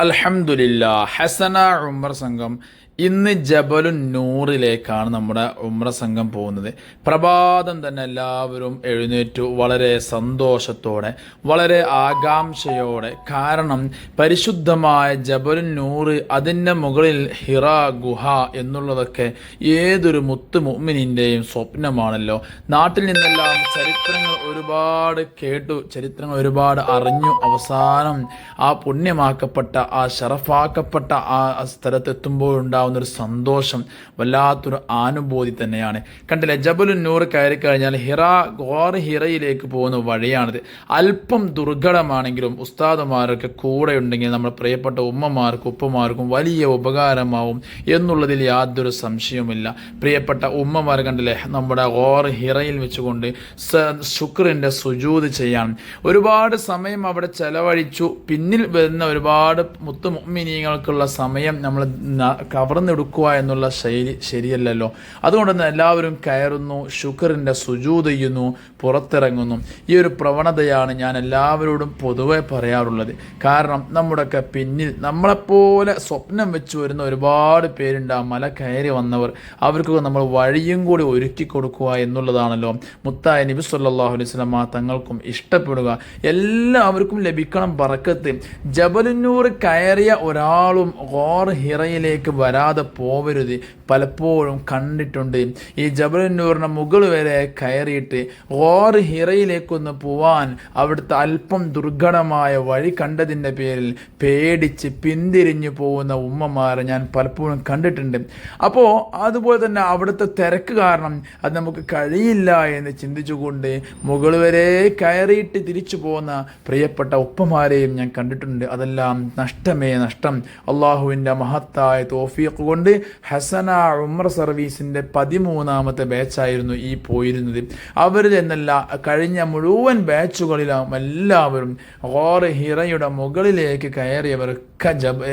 അൽഹംദുലില്ല ഹസന ഉമർ സംഘം ഇന്ന് ജബലു നൂറിലേക്കാണ് നമ്മുടെ ഉമ്ര സംഘം പോകുന്നത്. പ്രഭാതം തന്നെ എല്ലാവരും എഴുന്നേറ്റു വളരെ സന്തോഷത്തോടെ വളരെ ആകാംക്ഷയോടെ. കാരണം പരിശുദ്ധമായ ജബലു നൂറ് അതിന്റെ മുകളിൽ ഹിറ ഗുഹ എന്നുള്ളതൊക്കെ ഏതൊരു മുത്തു മുമ്മിനിന്റെയും സ്വപ്നമാണല്ലോ. നാട്ടിൽ നിന്നെല്ലാം ചരിത്രങ്ങൾ ഒരുപാട് കേട്ടു ചരിത്രങ്ങൾ ഒരുപാട് അറിഞ്ഞു. അവസാനം ആ പുണ്യമാക്കപ്പെട്ട ആ ഷറഫാക്കപ്പെട്ട ആ സ്ഥലത്തെത്തുമ്പോൾ ഉണ്ടാവുന്ന ഒരു സന്തോഷം വല്ലാത്തൊരു അനുഭൂതി തന്നെയാണ്. കണ്ടില്ലേ നൂർ കയറി കഴിഞ്ഞാൽ ഹിറ ഗോർ ഹിറയിലേക്ക് പോകുന്ന വഴിയാണിത്. അല്പം ദുർഘടമാണെങ്കിലും ഉസ്താദുമാരൊക്കെ കൂടെ ഉണ്ടെങ്കിൽ നമ്മൾ പ്രിയപ്പെട്ട ഉമ്മമാർക്കും ഉപ്പമാർക്കും വലിയ ഉപകാരമാവും എന്നുള്ളതിൽ യാതൊരു സംശയവുമില്ല. പ്രിയപ്പെട്ട ഉമ്മമാർ കണ്ടില്ലേ നമ്മുടെ ഗോർ ഹിറയിൽ വെച്ചുകൊണ്ട് ശുക്രന്റെ സുജൂത് ചെയ്യാൻ. ഒരുപാട് സമയം അവിടെ ചെലവഴിച്ചു. പിന്നിൽ വരുന്ന ഒരുപാട് മുത്തു സമയം നമ്മൾ ന- കവർന്നെടുക്കുക എന്നുള്ള ശൈലി ശരിയല്ലല്ലോ. അതുകൊണ്ട് തന്നെ എല്ലാവരും കയറുന്നു ഷുക്കറിന്റെ സുജൂത് ചെയ്യുന്നു പുറത്തിറങ്ങുന്നു. ഈ ഒരു പ്രവണതയാണ് ഞാൻ എല്ലാവരോടും പൊതുവെ പറയാറുള്ളത്. കാരണം നമ്മുടെയൊക്കെ പിന്നിൽ നമ്മളെപ്പോലെ സ്വപ്നം വെച്ച് വരുന്ന ഒരുപാട് പേരുണ്ട്. ആ മല കയറി വന്നവർ അവർക്കൊക്കെ നമ്മൾ വഴിയും കൂടി ഒരുക്കി കൊടുക്കുക എന്നുള്ളതാണല്ലോ. മുത്തായ നബി സല്ലാഹു അലൈഹി വസല്ലമ തങ്ങൾക്കും ഇഷ്ടപ്പെടുക. എല്ലാവർക്കും ലഭിക്കണം പറക്കത്ത് ജബലുന്നൂർ കയറിയ ഒരാളും ഗോർ ഹിറയിലേക്ക് വരാതെ പോവരുത്. പലപ്പോഴും കണ്ടിട്ടുണ്ട്. ഈ ജബലന്നൂറിന് മുകൾ വരെ കയറിയിട്ട് ഓർ ഹിറയിലേക്കൊന്ന് പോവാൻ അവിടുത്തെ അല്പം ദുർഘടമായ വഴി കണ്ടതിന്റെ പേരിൽ പേടിച്ച് പിന്തിരിഞ്ഞു പോകുന്ന ഉമ്മമാരെ ഞാൻ പലപ്പോഴും കണ്ടിട്ടുണ്ട്. അപ്പോൾ അതുപോലെ തന്നെ അവിടുത്തെ തിരക്ക് കാരണം അത് നമുക്ക് കഴിയില്ല എന്ന് ചിന്തിച്ചുകൊണ്ട് മുകൾ വരെ കയറിയിട്ട് തിരിച്ചു പോകുന്ന പ്രിയപ്പെട്ട ഉപ്പമാരെയും ഞാൻ കണ്ടിട്ടുണ്ട്. അതെല്ലാം നഷ്ടമേ നഷ്ടം. അള്ളാഹുവിന്റെ മഹത്തായ തോഫിയൊക്കെ കൊണ്ട് ഹസന ഉമർ സർവീസിന്റെ പതിമൂന്നാമത്തെ ബാച്ചായിരുന്നു ഈ പോയിരുന്നത്. അവർ എന്നല്ല കഴിഞ്ഞ മുഴുവൻ ബാച്ചുകളിലും എല്ലാവരും ഓർ ഹിറയുടെ മുകളിലേക്ക് കയറിയവർക്ക് ജബ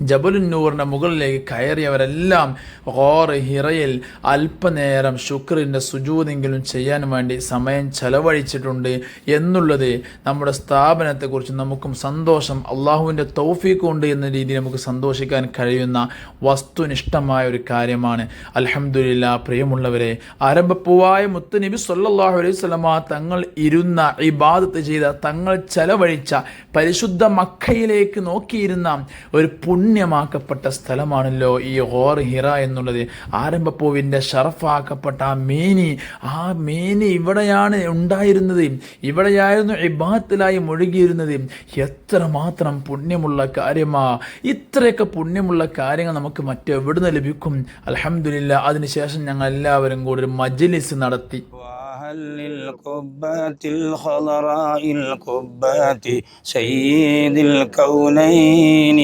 ജബലുന്നൂറിന്റെ മുകളിലേക്ക് കയറിയവരെല്ലാം ഓർ ഹിറയിൽ അല്പനേരം ശുക്രിന്റെ സുജൂതെങ്കിലും ചെയ്യാൻ വേണ്ടി സമയം ചെലവഴിച്ചിട്ടുണ്ട് എന്നുള്ളത് നമ്മുടെ സ്ഥാപനത്തെക്കുറിച്ച് നമുക്കും സന്തോഷം അള്ളാഹുവിന്റെ തൗഫീക്കുണ്ട് എന്ന രീതിയിൽ നമുക്ക് സന്തോഷിക്കാൻ കഴിയുന്ന വസ്തുനിഷ്ഠമായ ഒരു കാര്യമാണ്. അലഹമുല്ല പ്രിയമുള്ളവരെ ആരംഭപ്പൂവായ മുത്ത് സല്ലാഹു അലൈഹി സ്വലമ തങ്ങൾ ഇരുന്ന ഇബാദത്ത് ചെയ്ത തങ്ങൾ ചെലവഴിച്ച പരിശുദ്ധ മക്കയിലേക്ക് നോക്കിയിരുന്ന ഒരു പുണ്യമാക്കപ്പെട്ട സ്ഥലമാണല്ലോ ഈ ഹോർ ഹിറ എന്നുള്ളത്. ആരംഭപ്പൂവിന്റെ ഷറഫാക്കപ്പെട്ട ആ മേനി ആ മേനി ഇവിടെയാണ് ഉണ്ടായിരുന്നത്. ഇവിടെയായിരുന്നു ഇബാത്തിലായി മുഴുകിയിരുന്നത്. എത്ര മാത്രം പുണ്യമുള്ള കാര്യമാ. ഇത്രയൊക്കെ പുണ്യമുള്ള കാര്യങ്ങൾ നമുക്ക് മറ്റെവിടുന്ന് ലഭിക്കും? അലഹമില്ല അതിനുശേഷം ഞങ്ങൾ എല്ലാവരും കൂടി ഒരു മജ്ലിസ് നടത്തി. وأهل القبة الخضراء القبة سيد الكونين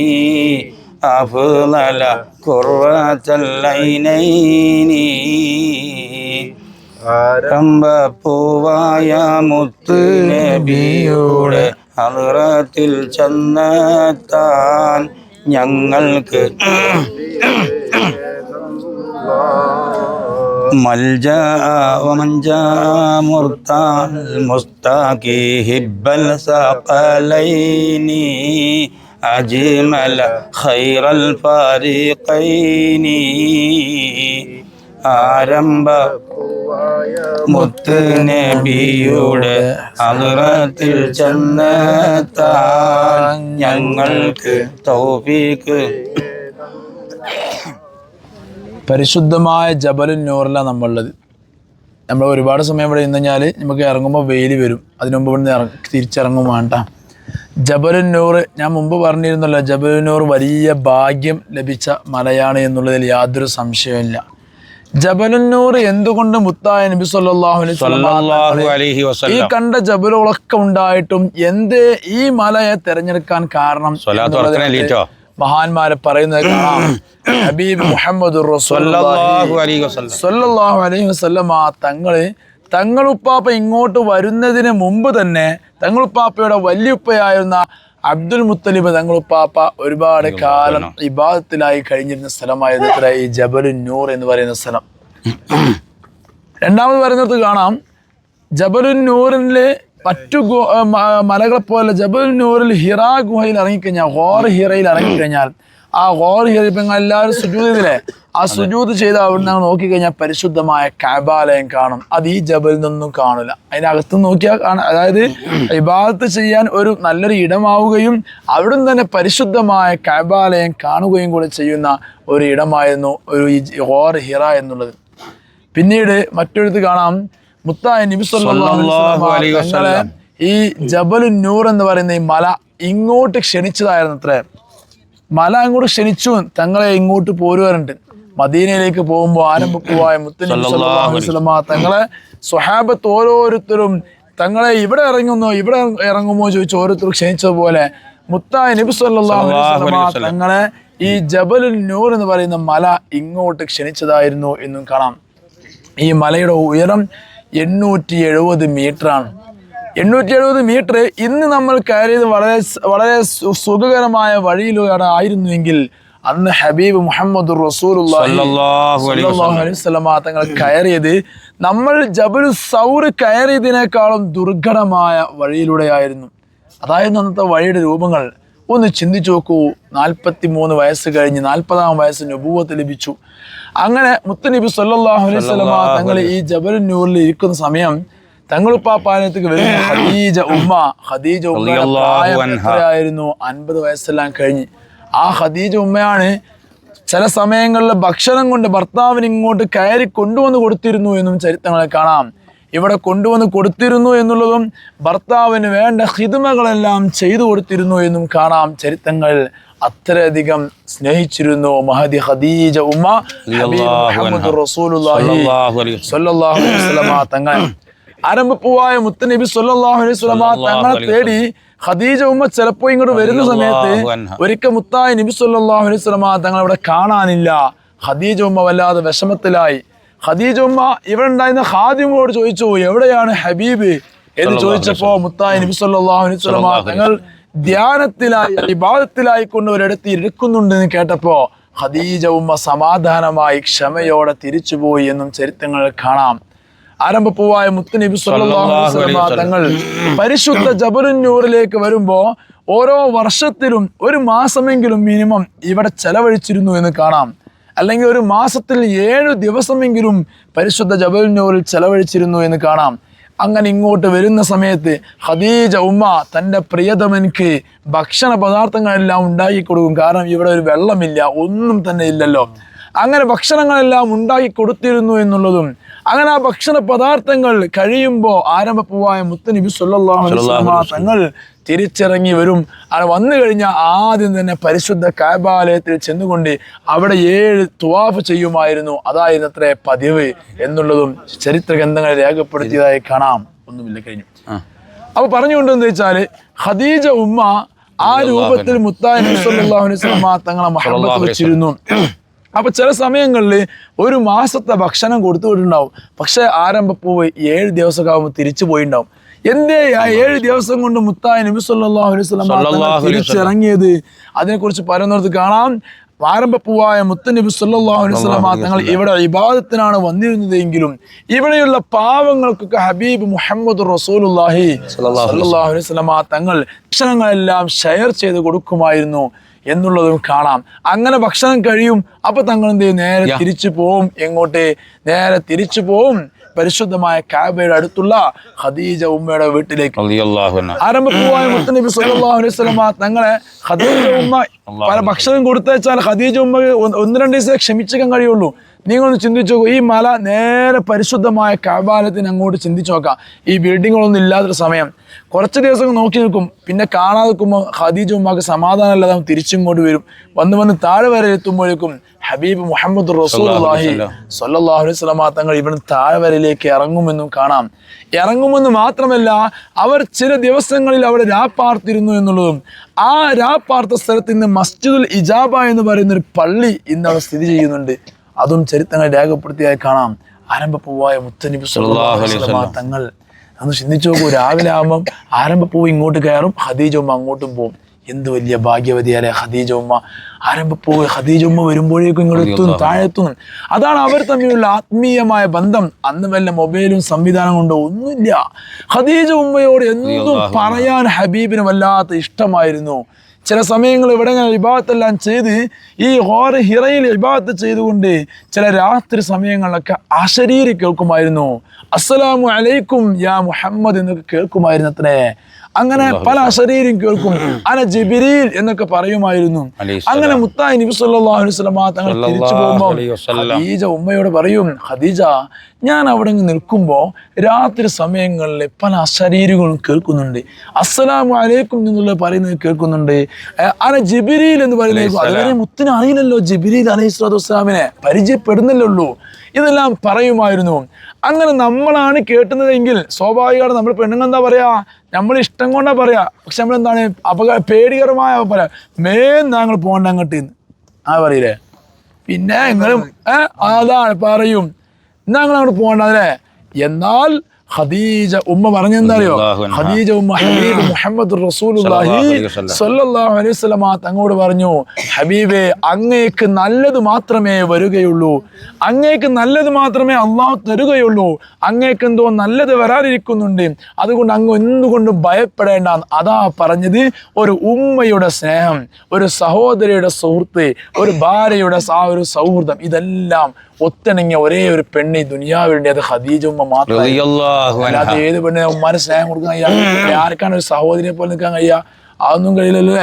أفضل قرة العينين ആരംഭപ്പൂവായ മുത്ത് നബിയുടെ അറത്തിൽ ചെന്നെത്താൻ ഞങ്ങൾക്ക് ملجأ ومنجا مرتاح المستاكي هب الثقلين أجمل خير الفريقين ആരംഭ മുത്ത് നബിയുടെ അഗ്രത്തിൽ ചെന്നെത്താൻ ഞങ്ങൾക്ക് തൗഫീക്ക് പരിശുദ്ധമായ ജബലുൻ നൂറിലാണ് നമ്മളുള്ളത്. നമ്മൾ ഒരുപാട് സമയം ഇവിടെ നിന്ന് കഴിഞ്ഞാൽ നമുക്ക് ഇറങ്ങുമ്പോൾ വെയിൽ വരും. അതിനു മുമ്പ് ഇവിടുന്ന് ഇറങ്ങി തിരിച്ചിറങ്ങും വേണ്ട. ജബലുൻ നൂർ ഞാൻ മുമ്പ് പറഞ്ഞിരുന്നല്ലോ ജബലുൻ നൂർ വലിയ ഭാഗ്യം ലഭിച്ച മലയാണ് എന്നുള്ളതിൽ യാതൊരു സംശയമില്ല ജബലുന്നൂർ നൂർ എന്തുകൊണ്ട് മുത്തായ നബി സല്ലല്ലാഹു അലൈഹി വസല്ലം ഈ കണ്ട ജബലുകളൊക്കെ ഉണ്ടായിട്ടും എന്ത് ഈ മലയെ തെരഞ്ഞെടുക്കാൻ കാരണം മഹാന്മാരെ പറയുന്നത് കാണാം. ഹബീബ് മുഹമ്മദ് സല്ലല്ലാഹു അലൈഹി തങ്ങൾ തങ്ങളുപ്പാപ്പ ഇങ്ങോട്ട് വരുന്നതിന് മുമ്പ് തന്നെ തങ്ങളുപ്പാപ്പയുടെ വല്യുപ്പയായിരുന്ന അബ്ദുൽ മുത്തലിബ് തങ്ങളുപ്പാപ്പ ഒരുപാട് കാലം ഇബാദത്തിലായി കഴിഞ്ഞിരുന്ന സ്ഥലമായത് ഇത്ര ഈ ജബലു നൂർ എന്ന് പറയുന്ന സ്ഥലം. രണ്ടാമത് പറയുന്നത് കാണാം. ജബലുൻ നൂറിൽ മറ്റു ഗു- മലകളെ പോലെ ജബൽ നൂറിൽ ഹിറാ ഗുഹയിൽ ഇറങ്ങിക്കഴിഞ്ഞാൽ ഹോർ ഹിറയിൽ ഇറങ്ങിക്കഴിഞ്ഞാൽ ആ ഹോർ ഹിറ ഇപ്പം എല്ലാവരും സുജൂത് ചെയ്തില്ലേ? ആ സുജൂത് ചെയ്ത് അവിടെ നിന്ന് നോക്കിക്കഴിഞ്ഞാൽ പരിശുദ്ധമായ കാബാലയം കാണും. അത് ഈ ജബലിൽ നിന്നും കാണില്ല അതിനകത്ത് നോക്കിയാൽ കാണാം. അതായത് ഇബാദത്ത് ചെയ്യാൻ ഒരു നല്ലൊരു ഇടമാവുകയും അവിടെ നിന്ന് തന്നെ പരിശുദ്ധമായ കാബാലയം കാണുകയും കൂടെ ചെയ്യുന്ന ഒരു ഇടമായിരുന്നു ഒരു ഈ ഹോർ ഹിറ എന്നുള്ളത്. പിന്നീട് മറ്റൊരിടത്ത് കാണാം. മുത്തായ നബി സല്ലല്ലാഹു അലൈഹി വസല്ലം ഈ ജബലു നൂർ എന്ന് പറയുന്ന ഈ മല ഇങ്ങോട്ട് ക്ഷണിച്ചതായിരുന്നു അത്രേ. മല അങ്ങോട്ട് ക്ഷണിച്ചു തങ്ങളെ ഇങ്ങോട്ട് പോരുവാറുണ്ട് മദീനയിലേക്ക് പോകുമ്പോൾ ആരംഭിക്കുവായ മുത്തലിസ്ലമ തങ്ങളെ സ്വഹാബത്ത് ഓരോരുത്തരും തങ്ങളെ ഇവിടെ ഇറങ്ങുന്നോ ഇവിടെ ഇറങ്ങുമോ ചോദിച്ച് ഓരോരുത്തരും ക്ഷണിച്ചതുപോലെ മുത്തായ നബി വസല്ലം തങ്ങളെ ഈ ജബലുൽ നൂർ എന്ന് പറയുന്ന മല ഇങ്ങോട്ട് ക്ഷണിച്ചതായിരുന്നു എന്നും കാണാം. ഈ മലയുടെ ഉയരം എണ്ണൂറ്റി എഴുപത് ആണ് എണ്ണൂറ്റി എഴുപത് മീറ്റർ ഇന്ന് നമ്മൾ കയറിയത് വളരെ വളരെ സുഖകരമായ വഴിയിലൂടെ ആയിരുന്നുവെങ്കിൽ അന്ന് ഹബീബ് മുഹമ്മദ് തങ്ങൾ കയറിയത് നമ്മൾ ജബുൽ സൗർ കയറിയതിനേക്കാളും ദുർഘടമായ വഴിയിലൂടെ ആയിരുന്നു അതായിരുന്നു അന്നത്തെ വഴിയുടെ രൂപങ്ങൾ. ഒന്ന് ചിന്തിച്ചു നോക്കൂ. നാൽപ്പത്തി മൂന്ന് വയസ്സ് കഴിഞ്ഞ് നാൽപ്പതാം വയസ്സ് നുപൂവത്ത് ലഭിച്ചു. അങ്ങനെ മുത്തനബി സല്ലല്ലാഹു അലൈഹി വസല്ലമ തങ്ങൾ ഈ ജബൽ നൂറിൽ ഇരിക്കുന്ന സമയം തങ്ങളുപ്പാപ്പാനത്തേക്ക് വരുന്ന ഖദീജ ഉമ്മ. ഖദീജ ഉമ്മ റളിയല്ലാഹു പ്രായം അൻഹ. എത്രയായിരുന്നു? അൻപത് വയസ്സെല്ലാം കഴിഞ്ഞ്. ആ ഖദീജ ഉമ്മയാണ് ചില സമയങ്ങളിൽ ഭക്ഷണം കൊണ്ട് ഭർത്താവിന് ഇങ്ങോട്ട് കയറി കൊണ്ടുവന്ന് കൊടുത്തിരുന്നു എന്നും ചരിത്രങ്ങളെ കാണാം. ഇവിടെ കൊണ്ടുവന്ന് കൊടുത്തിരുന്നു എന്നുള്ളതും ഭർത്താവിന് വേണ്ട ഹിതുമകളെല്ലാം ചെയ്തു കൊടുത്തിരുന്നു എന്നും കാണാം ചരിത്രങ്ങൾ അത്രയധികം സ്നേഹിച്ചിരുന്നു മഹദി ഖദീജ ഉമ്മ മുഹമ്മദ് റസൂലുള്ളാഹി സല്ലല്ലാഹു അലൈഹി സല്ലല്ലാഹു അലൈഹി വസല്ലമ തങ്ങൾ ആരംഭപ്പൂവായ മുത്തനബി സല്ലല്ലാഹു അലൈഹി തങ്ങളെ തേടി ഖദീജ ഉമ്മ ചിലപ്പോ ഇങ്ങോട്ട് വരുന്ന സമയത്ത്. ഒരിക്കൽ മുത്തായ നബി സല്ലല്ലാഹു അലൈഹി തങ്ങൾ അവിടെ കാണാനില്ല. ഖദീജ ഉമ്മ വല്ലാതെ വിഷമത്തിലായി. ഖദീജ ഉമ്മ ഇവിടെ ഉണ്ടായിരുന്ന ഖാദിമോട് ചോദിച്ചു എവിടെയാണ് ഹബീബ്? എന്ന് ചോദിച്ചപ്പോ മുത്തായി നബി അലൈഹി വസല്ലമ തങ്ങൾ ധ്യാനത്തിലായി ഇബാദത്തിലായി കൊണ്ട് ഒരിടത്ത് ഇരിക്കുന്നുണ്ടെന്ന് കേട്ടപ്പോ ഖദീജ ഉമ്മ സമാധാനമായി ക്ഷമയോടെ തിരിച്ചുപോയി എന്നും ചരിത്രങ്ങൾ കാണാം. ആരംഭപ്പൂവായ മുത്തുനബി വസല്ലം. തങ്ങൾ പരിശുദ്ധ ജബലുന്നൂറിലേക്ക് വരുമ്പോ ഓരോ വർഷത്തിലും ഒരു മാസമെങ്കിലും മിനിമം ഇവിടെ ചെലവഴിച്ചിരുന്നു എന്ന് കാണാം. അല്ലെങ്കിൽ ഒരു മാസത്തിൽ ഏഴ് ദിവസമെങ്കിലും പരിശുദ്ധ ജബലിനോറിൽ ചെലവഴിച്ചിരുന്നു എന്ന് കാണാം. അങ്ങനെ ഇങ്ങോട്ട് വരുന്ന സമയത്ത് ഖദീജ ഉമ്മ തന്റെ പ്രിയതമനിക്ക് ഭക്ഷണ പദാർത്ഥങ്ങളെല്ലാം ഉണ്ടാക്കി കൊടുക്കും. കാരണം ഇവിടെ ഒരു വെള്ളമില്ല ഒന്നും തന്നെ ഇല്ലല്ലോ. അങ്ങനെ ഭക്ഷണങ്ങളെല്ലാം ഉണ്ടാക്കി കൊടുത്തിരുന്നു എന്നുള്ളതും അങ്ങനെ ആ ഭക്ഷണ പദാർത്ഥങ്ങൾ കഴിയുമ്പോൾ ആരംഭപ്പൂവായ മുത്തനബി വസല്ലമ തങ്ങൾ തിരിച്ചിറങ്ങി വരും. അവിടെ വന്നു കഴിഞ്ഞാൽ ആദ്യം തന്നെ പരിശുദ്ധ കാബാലയത്തിൽ ചെന്നുകൊണ്ട് അവിടെ ഏഴ് തുവാഫ് ചെയ്യുമായിരുന്നു. അതായിരുന്നു അത്ര പതിവ് എന്നുള്ളതും ചരിത്ര ഗ്രന്ഥങ്ങൾ രേഖപ്പെടുത്തിയതായി കാണാം. ഒന്നുമില്ല കഴിഞ്ഞു. അപ്പൊ പറഞ്ഞുകൊണ്ടെന്ന് വെച്ചാൽ ഖദീജ ഉമ്മ ആ രൂപത്തിൽ മുത്തായി തങ്ങളെ മഹബത്ത് വെച്ചിരുന്നു. അപ്പൊ ചില സമയങ്ങളിൽ ഒരു മാസത്തെ ഭക്ഷണം കൊടുത്തു വിട്ടുണ്ടാവും പക്ഷെ ആരംഭപ്പൂവ് ഏഴ് ദിവസമൊക്കെ ആകുമ്പോൾ തിരിച്ചു പോയിണ്ടാവും. എന്തേ ആ ഏഴ് ദിവസം കൊണ്ട് മുത്തായ നബി സല്ലല്ലാഹു അലൈഹി വസല്ലം തങ്ങൾ സല്ലല്ലാഹു അലൈഹി വസല്ലം. തിരിച്ചിറങ്ങിയത്. അതിനെക്കുറിച്ച് പൂവായ കാണാം. നബി മുത്തനബി സല്ലല്ലാഹു അലൈഹി വസല്ലം തങ്ങൾ ഇവിടെ ഇബാദത്തിനാണ് വന്നിരുന്നതെങ്കിലും ഇവിടെയുള്ള പാവങ്ങൾക്കൊക്കെ ഹബീബ് മുഹമ്മദ് റസൂലുള്ളാഹി സല്ലല്ലാഹു അലൈഹി വസല്ലം തങ്ങൾ ഭക്ഷണങ്ങളെല്ലാം ഷെയർ ചെയ്ത് കൊടുക്കുമായിരുന്നു എന്നുള്ളതും കാണാം. അങ്ങനെ ഭക്ഷണം കഴിയും. അപ്പൊ തങ്ങൾ എന്ത് ചെയ്യും? നേരെ തിരിച്ചു പോവും. എങ്ങോട്ട്? നേരെ തിരിച്ചു പോവും. പരിശുദ്ധമായ കാബയുടെ അടുത്തുള്ള ഖദീജ ഉമ്മയുടെ വീട്ടിലേക്ക്. ആരംഭപ്പൂവായ മുത്തനബി സല്ലല്ലാഹു അലൈഹി വസല്ലമ തങ്ങളെ ഖദീജ ഉമ്മ പല ഭക്ഷണം കൊടുത്തേച്ചാൽ ഖദീജ ഉമ്മ ഒന്ന് രണ്ട് ദിവസം ക്ഷമിച്ചേക്കാൻ കഴിയുള്ളൂ. നിങ്ങളൊന്ന് ചിന്തിച്ചു നോക്കൂ. ഈ മല നേരെ പരിശുദ്ധമായ കവാലത്തിന് അങ്ങോട്ട് ചിന്തിച്ചു നോക്കാം. ഈ ബിൽഡിങ്ങുകളൊന്നും ഇല്ലാത്തൊരു സമയം. കുറച്ച് ദിവസം നോക്കി നിൽക്കും. പിന്നെ കാണാതെ നിൽക്കുമ്പോൾ ഖദീജ ഉമ്മാക്ക് സമാധാനമല്ലാതെ തിരിച്ചിങ്ങോട്ട് വരും. വന്ന് വന്ന് താഴെ വരെ എത്തുമ്പോഴേക്കും ഹബീബ് മുഹമ്മദ് റസൂലുള്ളാഹി സ്വല്ലല്ലാഹു അലൈഹി വസല്ലം തങ്ങൾ ഇവിടുന്ന് താഴ്വരയിലേക്ക് ഇറങ്ങുമെന്നും കാണാം. ഇറങ്ങുമെന്ന് മാത്രമല്ല അവർ ചില ദിവസങ്ങളിൽ അവിടെ രാപ്പാർത്തിരുന്നു എന്നുള്ളതും ആ രാപ്പാർത്ത സ്ഥലത്ത് ഇന്ന് മസ്ജിദുൽ ഇജാബ എന്ന് പറയുന്ന ഒരു പള്ളി ഇന്ന് അവിടെ സ്ഥിതി ചെയ്യുന്നുണ്ട്. അതും ചരിത്രങ്ങൾ രേഖപ്പെടുത്തിയായി കാണാം. ആരംഭപ്പൂവായ മുത്തനബി തങ്ങൾ. അന്ന് ചിന്തിച്ചു നോക്കൂ രാവിലെ ആകുമ്പം ആരംഭപ്പൂവ് ഇങ്ങോട്ട് കയറും ഖദീജ ഉമ്മ അങ്ങോട്ടും പോകും എന്ത് വലിയ ഭാഗ്യവതിയാലെ ഖദീജ ആരംഭപ്പൂവ് ആരംഭപ്പോ ഖദീജ വരുമ്പോഴേക്കും ഇങ്ങോട്ട് എത്തും താഴെത്തും. അതാണ് അവർ തമ്മിലുള്ള ആത്മീയമായ ബന്ധം. അന്ന് വല്ല മൊബൈലും സംവിധാനം കൊണ്ടോ ഒന്നുമില്ല. ഹദീജ ഉമ്മയോട് എന്തും പറയാൻ ഹബീബിന് വല്ലാത്ത ഇഷ്ടമായിരുന്നു. ചില സമയങ്ങൾ ഇവിടെ ഞാൻ ഇബാദത്തെല്ലാം ചെയ്ത് ഈ ഹോറ ഹിറയിൽ ഇബാദത്ത് ചെയ്തുകൊണ്ട് ചില രാത്രി സമയങ്ങളിലൊക്കെ അശരീരി കേൾക്കുമായിരുന്നു. അസ്സലാമു അലൈക്കും യാ മുഹമ്മദ് എന്നൊക്കെ കേൾക്കുമായിരുന്നു അത്രേ അങ്ങനെ പല അശരീരും കേൾക്കും. അന ജിബിരിൽ എന്നൊക്കെ പറയുമായിരുന്നു. അങ്ങനെ മുത്തായി നബി സല്ലല്ലാഹു അലൈഹി വസല്ലം തങ്ങൾ തിരിച്ചു പോകുമ്പോൾ ഖദീജ ഉമ്മയോട് പറയും ഖദീജ ഞാൻ അവിടെ നിൽക്കുമ്പോൾ രാത്രി സമയങ്ങളിൽ പല അശരീരങ്ങളും കേൾക്കുന്നുണ്ട്. അസ്സലാമു അലൈക്കും എന്നുള്ള പറയുന്നത് കേൾക്കുന്നുണ്ട്. അല അന ജിബിരിൽ എന്ന് പറയുന്നത് അതുവരെ മുത്തിന് അറിയില്ലല്ലോ ജിബിരിൽ അലൈഹി സ്വലാത്തു വസ്സലാമിനെ. പരിചയപ്പെടുന്നില്ലല്ലോ ഇതെല്ലാം പറയുമായിരുന്നു. അങ്ങനെ നമ്മളാണ് കേട്ടുന്നതെങ്കിൽ സ്വാഭാവികമായിട്ട് നമ്മൾ പെണ്ണുങ്ങൾ എന്താ പറയാ? നമ്മൾ ഇഷ്ടം കൊണ്ടാ പറയാ. പക്ഷെ നമ്മൾ എന്താണ് അപക പേടികരമായ പറയാ മേ ഞങ്ങൾ പോകണ്ട അങ്ങോട്ട് ആ പറയില്ലേ? പിന്നെ നിങ്ങളും ഏഹ് അതാണ് പറയും. എന്നാ നിങ്ങൾ അങ്ങോട്ട് പോകണ്ട അല്ലേ എന്നാൽ ഖദീജ ഉമ്മ പറഞ്ഞെന്താറിയോ? ഖദീജ ഉമ്മ ഹബീബ് മുഹമ്മദ് റസൂലുള്ളാഹി സ്വല്ലല്ലാഹു അലൈഹി വസല്ലം. വസല്ലമ തങ്ങോട് പറഞ്ഞു ഹബീബേ അങ്ങേക്ക് നല്ലത് മാത്രമേ വരികയുള്ളൂ. അങ്ങേക്ക് നല്ലത് മാത്രമേ അള്ളാഹു തരുകയുള്ളൂ. അങ്ങേക്ക് എന്തോ നല്ലത് വരാതിരിക്കുന്നുണ്ട് അതുകൊണ്ട് അങ്ങ് എന്തുകൊണ്ടും ഭയപ്പെടേണ്ട അതാ പറഞ്ഞത് ഒരു ഉമ്മയുടെ സ്നേഹം ഒരു സഹോദരിയുടെ സുഹൃത്ത് ഒരു ഭാര്യയുടെ ആ ഒരു സൗഹൃദം. ഇതെല്ലാം ഒത്തിണങ്ങിയ ഒരേ ഒരു പെണ്ണ് ഈ ദുനിയാവിലുണ്ട് അത് ഖദീജ ഉമ്മ മാത്രം. അല്ലാതെ ഏത് പെണ്ണിനെ ഉമ്മാനെ സ്നേഹം കൊടുക്കാൻ കഴിയാ ആർക്കാണ് ഒരു സഹോദരിയെ പോലെ നിൽക്കാൻ കഴിയാ അതൊന്നും കഴിയില്ലല്ലോ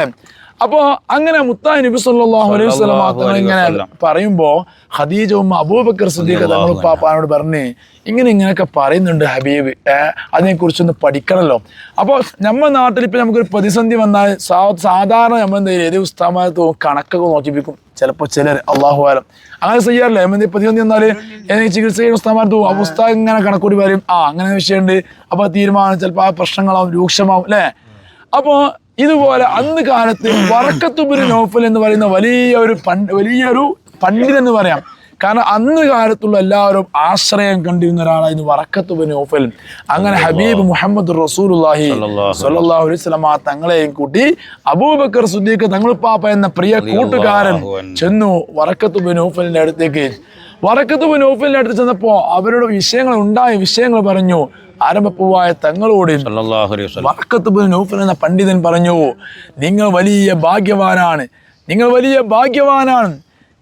അല്ലേ അപ്പോ അങ്ങനെ മുത്താൻ നബി സല്ലല്ലാഹു അലൈഹി സല്ലല്ലാഹു മാത്രം ഇങ്ങനെ വസല്ലം. പറയുമ്പോ ഖദീജ ഉമ്മ അബൂബക്കർ സിദ്ദീഖ് തങ്ങൾ പാപ്പാനോട് പറഞ്ഞ് ഇങ്ങനെ ഇങ്ങനെയൊക്കെ പറയുന്നുണ്ട് ഹബീബ്. ഏഹ് അതിനെ കുറിച്ചൊന്ന് പഠിക്കണല്ലോ. അപ്പോൾ നമ്മുടെ നാട്ടിൽ ഇപ്പൊ നമുക്കൊരു പ്രതിസന്ധി വന്നാൽ സാധാരണ നമ്മൾ എന്ത് ചെയ്യും? ഏത് ഉസ്താമാരത്ത് കണക്കൊക്കെ നോക്കിപ്പിക്കും ചിലപ്പോൾ ചിലർ അള്ളാഹു ആലം അങ്ങനെ ചെയ്യാറില്ല? നമ്മൾ പ്രതിസന്ധി വന്നാൽ ഏതെങ്കിലും ചികിത്സ ചെയ്യുന്ന ഉസ്താമാരത്ത് പോകും ആ പുസ്തകം ഇങ്ങനെ കണക്കൂടി വരും. ആ അങ്ങനെ വിഷയമുണ്ട്. അപ്പോൾ തീരുമാനം ചിലപ്പോൾ ആ പ്രശ്നങ്ങളാവും രൂക്ഷമാവും അല്ലേ? അപ്പോ ഇതുപോലെ അന്ന് കാലത്ത് വറക്കത്തുബുരി നോഫൽ എന്ന് പറയുന്ന വലിയ ഒരു വലിയൊരു പണ്ഡിതൻ എന്ന് പറയാം. കാരണം അന്ന് കാലത്തുള്ള എല്ലാവരും ആശ്രയം കണ്ടിരുന്ന ഒരാളായിരുന്നു വറക്കത്തുബിൻ നോഫൽ. അങ്ങനെ ഹബീബ് മുഹമ്മദ് അലൈഹി വസല്ലം ആ തങ്ങളെയും കൂട്ടി അബൂബക്കർ സുദ്ദീഖ് തങ്ങൾ പാപ്പ എന്ന പ്രിയ കൂട്ടുകാരൻ ചെന്നു വറക്കത്തുബിൻ നോഫലിന്റെ അടുത്തേക്ക്. വറക്കത്തുബിൻ നോഫലിന്റെ അടുത്ത് ചെന്നപ്പോ അവരുടെ വിഷയങ്ങൾ ഉണ്ടായ വിഷയങ്ങൾ പറഞ്ഞു. ആരംഭപ്പൂവായ തങ്ങളോട് സല്ലല്ലാഹു അലൈഹി വസല്ലം. വറക്കത്ത് നൗഫൽ എന്ന പണ്ഡിതൻ പറഞ്ഞു നിങ്ങൾ വലിയ ഭാഗ്യവാനാണ് നിങ്ങൾ വലിയ ഭാഗ്യവാനാണ്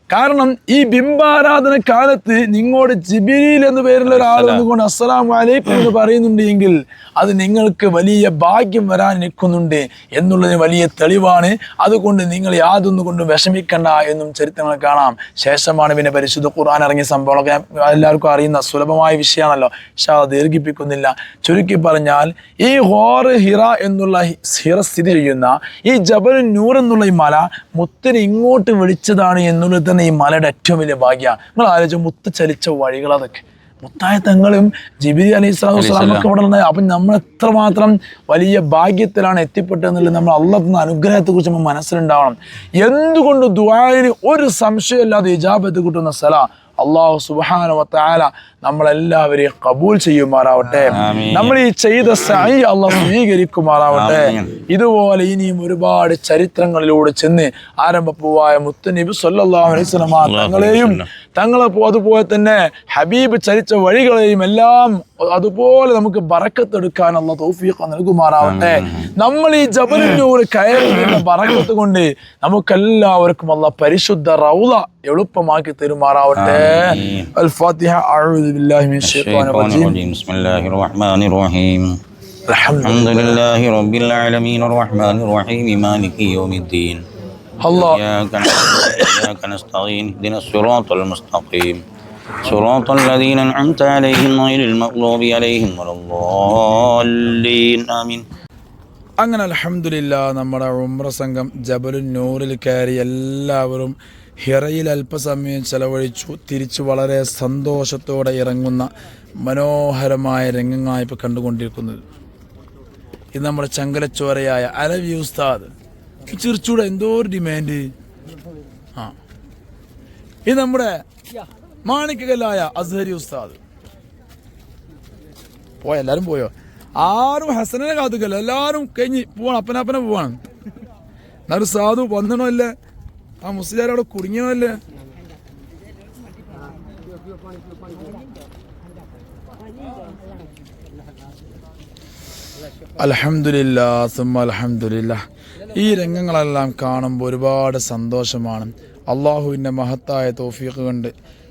കാരണം ഈ ബിംബാരാധന കാലത്ത് നിങ്ങോട് ജിബിരിൽ എന്ന് പേരുള്ള ഒരാൾ വന്നുകൊണ്ട് അസ്സലാമു അലൈക്കും എന്ന് പറയുന്നുണ്ട് എങ്കിൽ അത് നിങ്ങൾക്ക് വലിയ ഭാഗ്യം വരാൻ നിൽക്കുന്നുണ്ട് എന്നുള്ളതിന് വലിയ തെളിവാണ്. അതുകൊണ്ട് നിങ്ങൾ യാതൊന്നും കൊണ്ട് വിഷമിക്കണ്ട എന്നും ചരിത്രങ്ങൾ കാണാം. ശേഷമാണ് പിന്നെ പരിശുദ്ധ ഖുർആൻ ഇറങ്ങിയ സംഭവങ്ങളൊക്കെ എല്ലാവർക്കും അറിയുന്ന സുലഭമായ വിഷയമാണല്ലോ. പക്ഷെ അത് ദീർഘിപ്പിക്കുന്നില്ല. ചുരുക്കി പറഞ്ഞാൽ ഈ ഹോർ ഹിറ എന്നുള്ള ഹിറ സ്ഥിതി ചെയ്യുന്ന ഈ ജബൽ നൂർ എന്നുള്ള ഈ മല മുത്തിന് ഇങ്ങോട്ട് വിളിച്ചതാണ് എന്നുള്ളത് തന്നെ ഈ മലയുടെ ഏറ്റവും വലിയ ഭാഗ്യമാണ്. നിങ്ങൾ ആലോചിച്ച മുത്ത് ചലിച്ച വഴികൾ അതൊക്കെ. മുത്തായ തങ്ങളും ജിബിരി അലൈഹി സ്വലാത്തു വസ്സലാമൊക്കെ ഇവിടെ ഉണ്ടായി അപ്പം നമ്മൾ എത്രമാത്രം വലിയ ഭാഗ്യത്തിലാണ് എത്തിപ്പെട്ടതെന്നുള്ളത് നമ്മൾ അള്ളാഹുന്ന അനുഗ്രഹത്തെ കുറിച്ച് നമ്മൾ മനസ്സിലുണ്ടാവണം. എന്തുകൊണ്ട് ദുബായിന് ഒരു സംശയമില്ലാതെ ഇജാബത്ത് കിട്ടുന്ന സ്ഥല അള്ളാഹു സുബാന വത്താല നമ്മളെല്ലാവരെയും കബൂൽ ചെയ്യുമാറാവട്ടെ. നമ്മൾ ഈ ചെയ്ത സൈ അള്ളാഹ് സ്വീകരിക്കുമാറാവട്ടെ. ഇതുപോലെ ഇനിയും ഒരുപാട് ചരിത്രങ്ങളിലൂടെ ചെന്ന് ആരംഭപ്പൂവായ മുത്തനബി വസല്ലം തങ്ങളെയും തങ്ങളെ പോ- അതുപോലെ തന്നെ ഹബീബ് ചരിച്ച വഴികളെയും എല്ലാം അതുപോലെ നമുക്ക് ബറക്കത്തെടുക്കാൻ അള്ള തൗഫീഖ് നൽകുമാറാവട്ടെ നമ്മൾ ഈ ജബലിനൂർ കയറിയുള്ള ബറക്കത്ത് കൊണ്ട് നമുക്കെല്ലാവർക്കും അള്ള പരിശുദ്ധ റൗള എളുപ്പമാക്കി തരുമാറാവട്ടെ ആമീൻ. അൽ ഫാത്തിഹ അഊദു ബില്ലാഹി മിനശ് الشيطان ശൈത്വാനിർ റജീം الرجيم بسم الله الرحمن الرحيم الحمد الحمد لله رب العالمين الرحمن الرحيم مالك يوم الدين الله إياك نعبد وإياك نستعين اهدنا الصراط المستقيم صراط الذين أنعمت عليهم غير المغضوب عليهم ولا الضالين آمين അങ്ങനെ അലഹമില്ല നമ്മുടെ ഉമ്ര സംഘം ജബലുൻ നൂറിൽ കയറി എല്ലാവരും ഹിറയിൽ അല്പസമയം ചെലവഴിച്ചു തിരിച്ചു വളരെ സന്തോഷത്തോടെ ഇറങ്ങുന്ന മനോഹരമായ രംഗങ്ങളായി ഇപ്പോൾ കണ്ടുകൊണ്ടിരിക്കുന്നത് ഇത് നമ്മുടെ ചങ്കലച്ചോരയായ അലവി ഉസ്താദ് ചിരിച്ചൂടെ എന്തോ ഒരു ഡിമാൻഡ് ആ. ഇത് നമ്മുടെ മാണിക്കകല്ലായ അസ്ഹരി ഉസ്താദ്. പോയ? എല്ലാരും പോയോ? ആരും ഹസനെ കാത്തുക്കല്ല. എല്ലാരും കഴിഞ്ഞ് പോവാണ്. അപ്പനപ്പനെ പോവാണ്. എന്നാലും സാധു വന്നണല്ലേ? ആ മുസ്ലിം അവിടെ കുടുങ്ങിയതല്ലേ അലഹമില്ല സുമ്മ അലഹമില്ല ഈ രംഗങ്ങളെല്ലാം കാണുമ്പോൾ ഒരുപാട് സന്തോഷമാണ്. അള്ളാഹുവിന്റെ മഹത്തായ തോഫീക്ക് കൊണ്ട്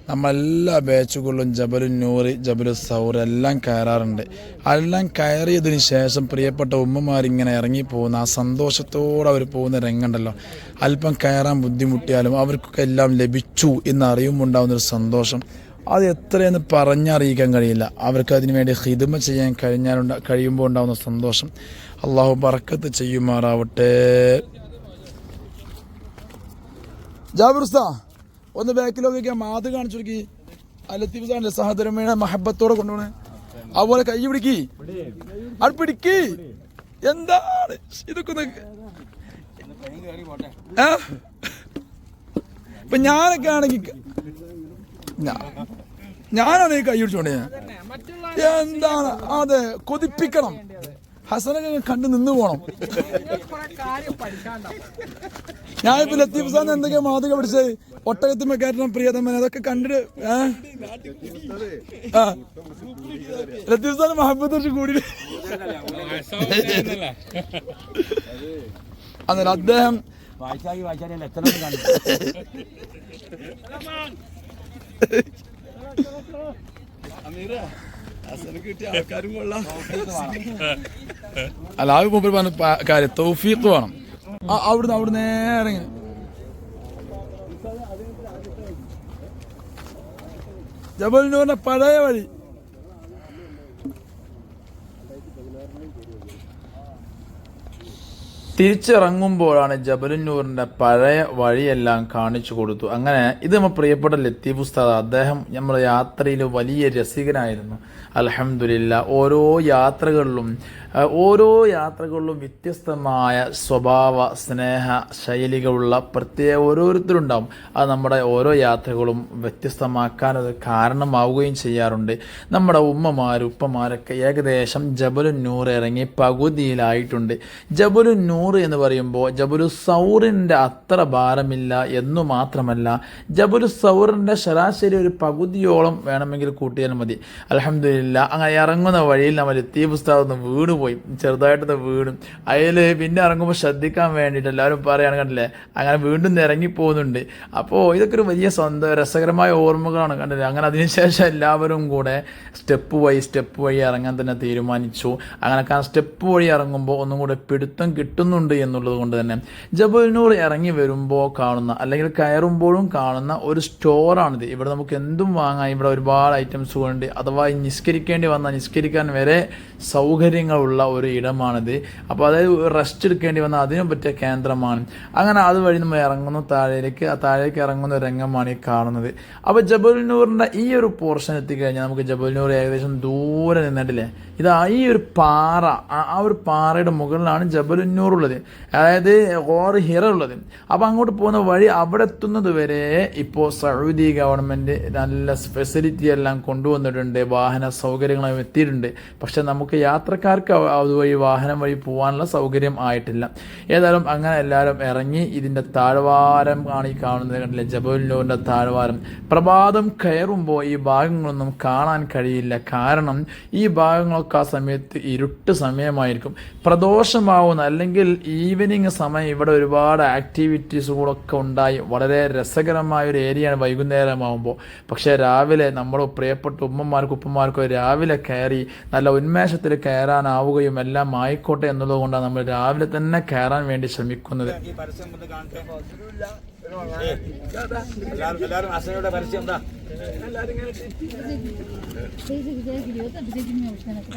നമ്മളെല്ലാ ബാച്ചുകളിലും ജബലു നൂറ് ജബലു സൗർ എല്ലാം കയറാറുണ്ട്. എല്ലാം കയറിയതിന് ശേഷം പ്രിയപ്പെട്ട ഉമ്മമാരിങ്ങനെ ഇറങ്ങിപ്പോകുന്ന ആ സന്തോഷത്തോടെ അവർ പോകുന്ന രംഗമുണ്ടല്ലോ. അല്പം കയറാൻ ബുദ്ധിമുട്ടിയാലും അവർക്കൊക്കെ എല്ലാം ലഭിച്ചു എന്ന് അറിയുമ്പോൾ ഉണ്ടാകുന്നൊരു സന്തോഷം. അത് എത്രയെന്ന് പറഞ്ഞറിയിക്കാൻ കഴിയില്ല. അവർക്ക് അതിനുവേണ്ടി ഹിദമ ചെയ്യാൻ കഴിഞ്ഞാലുണ്ട കഴിയുമ്പോൾ ഉണ്ടാകുന്ന സന്തോഷം. അള്ളാഹു ബർക്കത്ത് ചെയ്യുമാറാവട്ടെ. ഒന്ന് ബാക്കിലൊക്കെ മാത് കാണിച്ചു കൊടുക്കി അലത്തീഫാന്റെ സഹധർമ്മയുടെ മഹബത്തോടെ കൊണ്ടുപോണേ. അതുപോലെ കൈ പിടിക്കി. അത് പിടിക്കി. എന്താണ്? ഇതൊക്കെ? ഇപ്പൊ ഞാനൊക്കെ ആണെങ്കിൽ ഞാ- ഞാനാണ് ഈ കൈ പിടിച്ചോണ്ടേ എന്താണ്? അതെ കൊതിപ്പിക്കണം. ഹസനൊക്കെ കണ്ടു നിന്ന് പോണം. ഞാനിപ്പോ ലത്തീഫ് സാറിന് എന്തൊക്കെയാ മാതൃക പിടിച്ചത്? ഒട്ടകത്തുമ്പോ കയറ്റണം പ്രിയതമ്മൻ അതൊക്കെ കണ്ടിട്ട് ഏ? ലത്തീഫ് സാറിന് മഹബത്ത് കൂടി അന്നേരം അദ്ദേഹം വായിച്ചാൽ എത്ര അല്ല ആ മൂപ്പർ പറഞ്ഞ കാര്യം തൗഫീഖ് വേണം. അവിടുന്ന് അവിടെ നേരെ ഇങ്ങനെ. പഴയ വഴി. തിരിച്ചിറങ്ങുമ്പോഴാണ് ജബലുന്നൂറിന്റെ പഴയ വഴിയെല്ലാം കാണിച്ചു കൊടുത്തു. അങ്ങനെ ഇത് നമ്മൾ പ്രിയപ്പെട്ട ലത്തീഫ് ഉസ്താദ് അദ്ദേഹം നമ്മുടെ യാത്രയിൽ വലിയ രസികനായിരുന്നു. അലഹമില്ല ഓരോ യാത്രകളിലും ഓരോ യാത്രകളിലും വ്യത്യസ്തമായ സ്വഭാവ സ്നേഹ ശൈലികളുള്ള പ്രത്യേക ഓരോരുത്തരുണ്ടാവും. അത് നമ്മുടെ ഓരോ യാത്രകളും വ്യത്യസ്തമാക്കാൻ അത് കാരണമാവുകയും ചെയ്യാറുണ്ട്. നമ്മുടെ ഉമ്മമാർ ഉപ്പമാരൊക്കെ ഏകദേശം ജബലുന്നൂർ ഇറങ്ങി പകുതിയിലായിട്ടുണ്ട്. ജബലു നൂറ് എന്ന് പറയുമ്പോൾ ജബലു സൗറിന്റെ അത്ര ഭാരമില്ല എന്നു മാത്രമല്ല ജബലു സൗറിന്റെ ശരാശരി ഒരു പകുതിയോളം വേണമെങ്കിൽ കൂട്ടിയാൽ മതി. അലഹമില്ല അങ്ങനെ ഇറങ്ങുന്ന വഴിയിൽ നമ്മൾ എത്തിയ പുസ്തകം ഒന്ന് വീണ് പോയി ചെറുതായിട്ടൊന്ന് വീണു. അതിൽ പിന്നെ ഇറങ്ങുമ്പോൾ ശ്രദ്ധിക്കാൻ വേണ്ടിയിട്ട് എല്ലാവരും പറയുകയാണ് കണ്ടില്ലേ അങ്ങനെ വീണ്ടും ഇറങ്ങി പോകുന്നുണ്ട് അപ്പോൾ ഇതൊക്കെ ഒരു വലിയ സ്വന്തം രസകരമായ ഓർമ്മകളാണ് കണ്ടില്ലേ. അങ്ങനെ അതിനുശേഷം എല്ലാവരും കൂടെ സ്റ്റെപ്പ് വഴി സ്റ്റെപ്പ് വഴി ഇറങ്ങാൻ തന്നെ തീരുമാനിച്ചു. അങ്ങനെ സ്റ്റെപ്പ് വഴി ഇറങ്ങുമ്പോൾ ഒന്നും കൂടെ പിടുത്തം കിട്ടുന്നുണ്ട് എന്നുള്ളത് കൊണ്ട് തന്നെ ജബൽനൂർ ഇറങ്ങി വരുമ്പോൾ കാണുന്ന അല്ലെങ്കിൽ കയറുമ്പോഴും കാണുന്ന ഒരു സ്റ്റോറാണിത്. ഇവിടെ നമുക്ക് എന്തും വാങ്ങാം. ഇവിടെ ഒരുപാട് ഐറ്റംസ് ഉണ്ട് അഥവാ നിസ്കരിക്കേണ്ടി വന്നാൽ നിസ്കരിക്കാൻ വരെ സൗകര്യങ്ങളുള്ള ഒരു ഇടമാണിത്. അപ്പോൾ അതായത് റെസ്റ്റ് എടുക്കേണ്ടി വന്നാൽ അതിനും പറ്റിയ കേന്ദ്രമാണ്. അങ്ങനെ അതുവഴി നമ്മൾ ഇറങ്ങുന്നു താഴേക്ക് ആ താഴേക്ക് ഇറങ്ങുന്ന രംഗമാണ് ഈ കാണുന്നത്. അപ്പോൾ ജബൽനൂറിന്റെ ഈ ഒരു പോർഷൻ എത്തിക്കഴിഞ്ഞാൽ നമുക്ക് ജബൽനൂർ ഏകദേശം ദൂരെ നിന്നിട്ടില്ലേ? ഇത് ഈ ഒരു പാറ ആ ഒരു പാറയുടെ മുകളിലാണ് ജബലുന്നൂർ ഉള്ളത്. അതായത് ഓർ ഹിറ ഉള്ളത്. അപ്പോൾ അങ്ങോട്ട് പോകുന്ന വഴി അവിടെ എത്തുന്നത് വരെ ഇപ്പോൾ സൗദി ഗവൺമെന്റ് നല്ല ഫെസിലിറ്റി എല്ലാം കൊണ്ടുവന്നിട്ടുണ്ട് വാഹന സൗകര്യങ്ങളും എത്തിയിട്ടുണ്ട്. പക്ഷെ നമുക്ക് യാത്രക്കാർക്ക് അതുവഴി വാഹനം വഴി പോകാനുള്ള സൗകര്യം ആയിട്ടില്ല. ഏതായാലും അങ്ങനെ എല്ലാവരും ഇറങ്ങി ഇതിന്റെ താഴ്വാരം ഈ കാണുന്നത് കണ്ടില്ലേ? ജബലുന്നൂറിന്റെ താഴ്വാരം. പ്രഭാതം കയറുമ്പോൾ ഈ ഭാഗങ്ങളൊന്നും കാണാൻ കഴിയില്ല. കാരണം ഈ ഭാഗങ്ങളൊക്കെ ആ സമയത്ത് ഇരുട്ട് സമയമായിരിക്കും പ്രദോഷമാവുന്ന അല്ലെങ്കിൽ ഈവനിങ് സമയം ഇവിടെ ഒരുപാട് ആക്ടിവിറ്റീസ് ആക്ടിവിറ്റീസുകളൊക്കെ ഉണ്ടായി വളരെ രസകരമായ ഒരു ഏരിയയാണ് വൈകുന്നേരമാകുമ്പോൾ പക്ഷേ രാവിലെ നമ്മൾ പ്രിയപ്പെട്ട ഉമ്മമാർക്കും ഉപ്പമാർക്കും രാവിലെ കയറി നല്ല ഉന്മേഷത്തിൽ കയറാനാവുകയും എല്ലാം ആയിക്കോട്ടെ എന്നുള്ളത് കൊണ്ടാണ് നമ്മൾ രാവിലെ തന്നെ കയറാൻ വേണ്ടി ശ്രമിക്കുന്നത് എല്ലാവരും എല്ലാവരും അസനയുടെ പരസ്യം എന്താ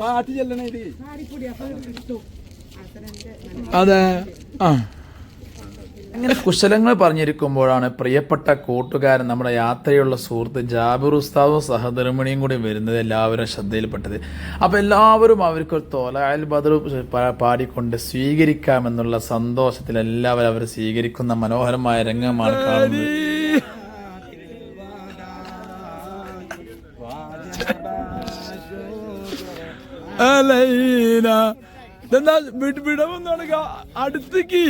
പാട്ട് ചെല്ലണേ ഇത്. അതെ. ആ. ഇങ്ങനെ കുശലങ്ങൾ പറഞ്ഞിരിക്കുമ്പോഴാണ് പ്രിയപ്പെട്ട കൂട്ടുകാരൻ നമ്മുടെ യാത്രയുള്ള സുഹൃത്ത് ജാബിർ ഉസ്താവും സഹധർമ്മിണിയും കൂടി വരുന്നത് എല്ലാവരും ശ്രദ്ധയിൽപ്പെട്ടത്. അപ്പോൾ എല്ലാവരും അവർക്ക് തോലായൽ ബദർ പാടിക്കൊണ്ട് സ്വീകരിക്കാമെന്നുള്ള സന്തോഷത്തിൽ എല്ലാവരും അവർ സ്വീകരിക്കുന്ന മനോഹരമായ രംഗമാണ് കാണുന്നത്. അലൈന. ഇതെന്താ? വിടവെന്നാണ് അടുത്തേക്ക്.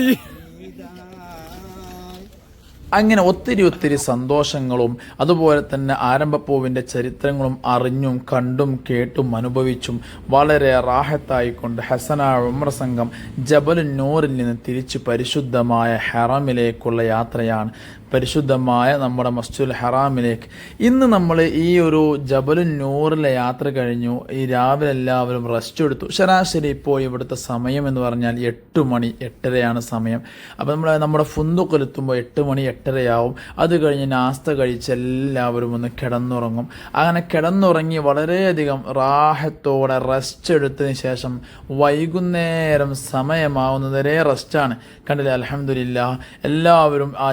അങ്ങനെ ഒത്തിരി ഒത്തിരി സന്തോഷങ്ങളും അതുപോലെ തന്നെ ആരംഭപ്പൂവിന്റെ ചരിത്രങ്ങളും അറിഞ്ഞും കണ്ടും കേട്ടും അനുഭവിച്ചും വളരെ റാഹത്തായിക്കൊണ്ട് ഹസന ഉമ്ര സംഘം ജബൽ നൂറിൽ നിന്ന് തിരിച്ച് പരിശുദ്ധമായ ഹെറമിലേക്കുള്ള യാത്രയാണ് പരിശുദ്ധമായ നമ്മുടെ മസ്ജിദുൽ ഹറാമിലേക്ക്. ഇന്ന് നമ്മൾ ഈ ഒരു ജബലു നൂറിലെ യാത്ര കഴിഞ്ഞു. ഈ രാവിലെ എല്ലാവരും റെസ്റ്റ് എടുത്തു. ശരാശരി ഇപ്പോൾ ഇവിടുത്തെ സമയം എന്ന് പറഞ്ഞാൽ എട്ട് മണി എട്ടരയാണ് സമയം. അപ്പോൾ നമ്മൾ നമ്മുടെ ഫുന്തുക്കലെത്തുമ്പോൾ എട്ട് മണി എട്ടരയാവും. അത് കഴിഞ്ഞ് നാസ്ത കഴിച്ച് എല്ലാവരും ഒന്ന് കിടന്നുറങ്ങും. അങ്ങനെ കിടന്നുറങ്ങി വളരെയധികം റാഹത്തോടെ റെസ്റ്റ് എടുത്തതിന് ശേഷം വൈകുന്നേരം സമയമാവുന്നതരെ റെസ്റ്റാണ് കണ്ടില്ലേ? അലഹമില്ല എല്ലാവരും ആ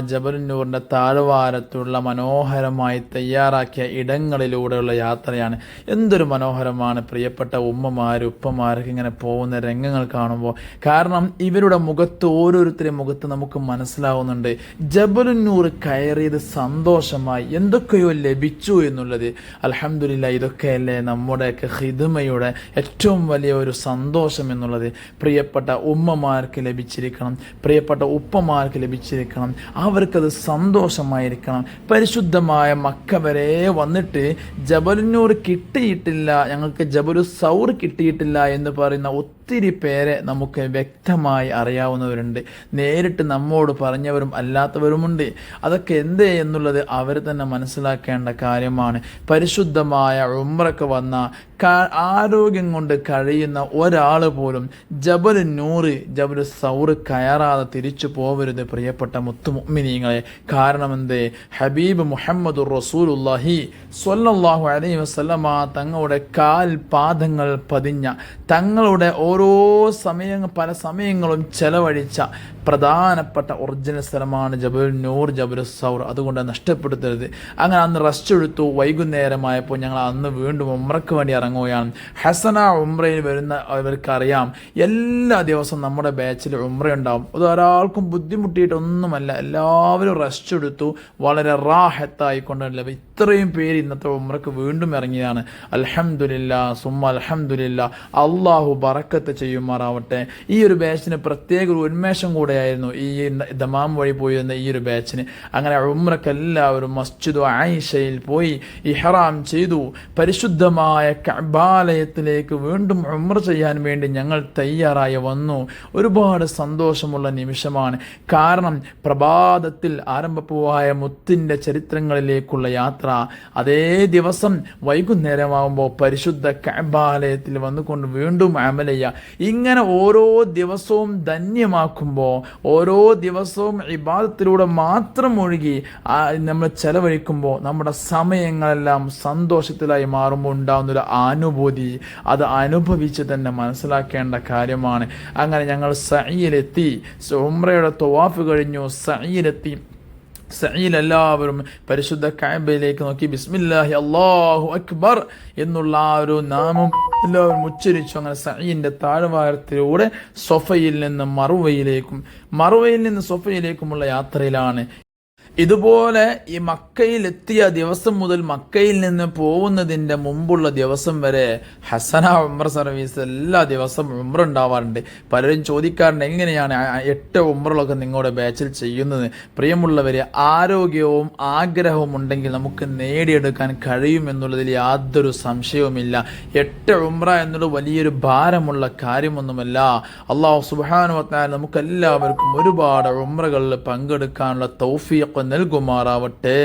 ജബലുന്നൂറിന്റെ താഴ്വാരത്തുള്ള മനോഹരമായി തയ്യാറാക്കിയ ഇടങ്ങളിലൂടെയുള്ള യാത്രയാണ്. എന്തൊരു മനോഹരമാണ്. പ്രിയപ്പെട്ട ഉമ്മമാർ ഉപ്പമാരൊക്കെ ഇങ്ങനെ പോകുന്ന രംഗങ്ങൾ കാണുമ്പോൾ. കാരണം ഇവരുടെ മുഖത്ത് ഓരോരുത്തരുടെ മുഖത്ത് നമുക്ക് മനസ്സിലാവുന്നുണ്ട്. ജബലുന്നൂർ കയറിയത് സന്തോഷമായി. എന്തൊക്കെയോ ലഭിച്ചു എന്നുള്ളത്. അലഹമില്ല ഇതൊക്കെയല്ലേ നമ്മുടെയൊക്കെ ഹിതുമയുടെ ഏറ്റവും വലിയ ഒരു സന്തോഷം എന്നുള്ളത്. പ്രിയപ്പെട്ട ഉമ്മമാർക്ക് ലഭിച്ചിരിക്കണം. പ്രിയപ്പെട്ട ഉപ്പമാർക്ക് ലഭിച്ചിരിക്കണം. അവർക്കത് സന്തോഷമായിരിക്കണം. പരിശുദ്ധമായ മക്ക വരെ വന്നിട്ട് ജബലുന്നൂർ കിട്ടിയിട്ടില്ല ഞങ്ങൾക്ക് ജബലു സൗർ കിട്ടിയിട്ടില്ല എന്ന് പറയുന്ന ഒത്തിരി പേരെ നമുക്ക് വ്യക്തമായി അറിയാവുന്നവരുണ്ട്. നേരിട്ട് നമ്മോട് പറഞ്ഞവരും അല്ലാത്തവരുമുണ്ട്. അതൊക്കെ എന്ത് എന്നുള്ളത് അവർ തന്നെ മനസ്സിലാക്കേണ്ട കാര്യമാണ്. പരിശുദ്ധമായ ഉമ്രക്ക് വന്ന ആരോഗ്യം കൊണ്ട് കഴിയുന്ന ഒരാൾ പോലും ജബൽ നൂറ് ജബൽ സൗറ് കയറാതെ തിരിച്ചു പോവരുത് പ്രിയപ്പെട്ട മുത്തുമുഅ്മിനീങ്ങളെ കാരണം എന്തേ? ഹബീബ് മുഹമ്മദ് റസൂലുല്ലാഹി സ്വല്ലല്ലാഹു അലൈ വസല്ലമ തങ്ങളുടെ കാൽ പാദങ്ങൾ പതിഞ്ഞ തങ്ങളുടെ ഓരോ സമയങ്ങൾ പല സമയങ്ങളും ചെലവഴിച്ച പ്രധാനപ്പെട്ട ഒറിജിനൽ സ്ഥലമാണ് ജബൽ നൂർ ജബൽ സൗർ. അതുകൊണ്ട് നഷ്ടപ്പെടുത്തരുത്. അങ്ങനെ അന്ന് റെസ്റ്റ് എടുത്തു. വൈകുന്നേരമായപ്പോൾ ഞങ്ങൾ അന്ന് വീണ്ടും ഉമ്രക്ക് വേണ്ടി ഇറങ്ങുകയാണ്. ഹസന ഉമ്രയിൽ വരുന്ന അവർക്കറിയാം എല്ലാ ദിവസവും നമ്മുടെ ബാച്ചിൽ ഉമ്ര ഉണ്ടാവും. അത് ഒരാൾക്കും ബുദ്ധിമുട്ടിയിട്ടൊന്നുമല്ല. എല്ലാവരും റെസ്റ്റ് എടുത്തു. വളരെ റാഹത്തായിക്കൊണ്ടല്ല ഇത്രയും പേര് ഇന്നത്തെ ഉമ്രക്ക് വീണ്ടും ഇറങ്ങിയതാണ്. അലഹമുല്ല സുമ്മ അലഹമുല്ല അള്ളാഹു ബറക്കത്ത് ചെയ്യുമാറാവട്ടെ. ഈ ഒരു ബാച്ചിന് പ്രത്യേക ഒരു ഉന്മേഷം കൂടെയായിരുന്നു ഈ ദമാം വഴി പോയിരുന്ന ഈ ഒരു ബാച്ചിന് അങ്ങനെ ഉമ്രക്ക് എല്ലാവരും മസ്ജിദ് ആയിഷയിൽ പോയി ഇഹ്റാം ചെയ്തു. പരിശുദ്ധമായ കബാലയത്തിലേക്ക് വീണ്ടും ഉമ്ര ചെയ്യാൻ വേണ്ടി ഞങ്ങൾ തയ്യാറായി വന്നു. ഒരുപാട് സന്തോഷമുള്ള നിമിഷമാണ്. കാരണം പ്രഭാതത്തിൽ ആരംഭപ്പൂവായ മുത്തിന്റെ ചരിത്രങ്ങളിലേക്കുള്ള യാത്ര അതേ ദിവസം വൈകുന്നേരമാകുമ്പോൾ പരിശുദ്ധ കബാലയത്തിൽ വന്നുകൊണ്ട് വീണ്ടും അമലയ്യ ഇങ്ങനെ ഓരോ ദിവസവും ധന്യമാക്കുമ്പോൾ ഓരോ ദിവസവും ഇബാദത്തിലൂടെ മാത്രം ഒഴുകി നമ്മൾ ചെലവഴിക്കുമ്പോൾ നമ്മുടെ സമയങ്ങളെല്ലാം സന്തോഷത്തിലായി മാറുമ്പോൾ ഉണ്ടാകുന്ന ഒരു അനുഭൂതി. അത് അനുഭവിച്ച് തന്നെ മനസ്സിലാക്കേണ്ട കാര്യമാണ്. അങ്ങനെ ഞങ്ങൾ സയ്യിലെത്തി ഉമ്രയുടെ തൊവാഫ് കഴിഞ്ഞു സയ്യിലെത്തി സഈൽ എല്ലാവരും പരിശുദ്ധ കാബയിലേക്ക് നോക്കി ബിസ്മില്ലാഹി അള്ളാഹു അക്ബർ എന്നുള്ള ആ ഒരു നാമം എല്ലാവരും ഉച്ചരിച്ചു. അങ്ങനെ സഹീന്റെ താഴ്വാരത്തിലൂടെ സൊഫയിൽ നിന്ന് മറുവയിലേക്കും മറുവയിൽ നിന്ന് സൊഫയിലേക്കുമുള്ള യാത്രയിലാണ് ഇതുപോലെ ഈ മക്കയിലെത്തിയ ദിവസം മുതൽ മക്കയിൽ നിന്ന് പോകുന്നതിന്റെ മുമ്പുള്ള ദിവസം വരെ ഹസന ഉമ്ര സർവീസ് എല്ലാ ദിവസവും ഉമ്ര ഉണ്ടാവാറുണ്ട്. പലരും ചോദിക്കാറുണ്ട് എങ്ങനെയാണ് എട്ട് ഉമ്രകളൊക്കെ നിങ്ങളുടെ ബാച്ചിൽ ചെയ്യുന്നത്? പ്രിയമുള്ളവരെ ആരോഗ്യവും ആഗ്രഹവും ഉണ്ടെങ്കിൽ നമുക്ക് നേടിയെടുക്കാൻ കഴിയും എന്നുള്ളതിൽ യാതൊരു സംശയവുമില്ല. എട്ട് ഉമ്ര എന്നുള്ളത് വലിയൊരു ഭാരമുള്ള കാര്യമൊന്നുമല്ല. അള്ളാഹു സുബാനുവത്താൽ നമുക്കെല്ലാവർക്കും ഒരുപാട് ഉമ്രകളിൽ പങ്കെടുക്കാനുള്ള തൗഫീഖ് നൽകുമാറാവട്ടെ